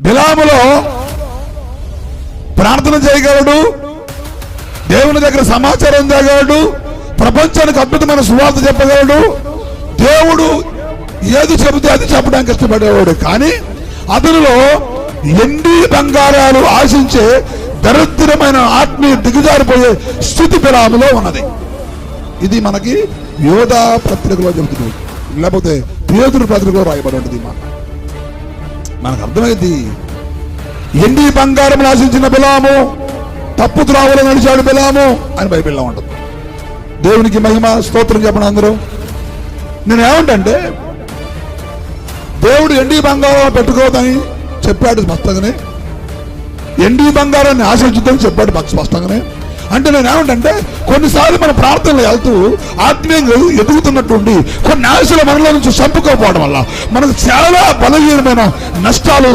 బిలాములో ప్రార్థన చేయగలడు. దేవుని దగ్గర సమాచారం చేయగలడు ప్రపంచానికి అద్భుతమైన సువార్త చెప్పగలడు. దేవుడు ఏది చెబితే అది చెప్పడానికి ఇష్టపడేవాడు. కానీ అతనిలో ఎండి బంగారాలు ఆశించే దరిద్రమైన ఆత్మీయ దిగజారిపోయే స్థితి బిలాములో ఉన్నది. ఇది మనకి యోధా పత్రికలో చెబుతున్నాడు లేకపోతే పేదరు పత్రికలో రాయబడి ఉంటుంది మాట. మనకు అర్థమైంది ఎండి బంగారం ఆశించిన బిలాము తప్పు త్రావులు నడిచాడు బిలాము అని బైబిల్లో ఉంటుంది. దేవునికి మహిమ స్తోత్రం చెప్పండి అందరూ. నేను ఏమంటే దేవుడు ఎండి బంగారం పెట్టుకోవద్దని చెప్పాడు స్పష్టంగానే. ఎండి బంగారాన్ని ఆశించుద్దని చెప్పాడు మాకు స్పష్టంగానే. అంటే నేను ఏమంటే కొన్నిసార్లు మన ప్రార్థనలు వెళ్తూ ఆత్మీయంగా ఎదుగుతున్నట్టుండి కొన్ని ఆశలు మనలో నుంచి చంపుకోపోవడం వల్ల మనకు చాలా బలహీనమైన నష్టాలు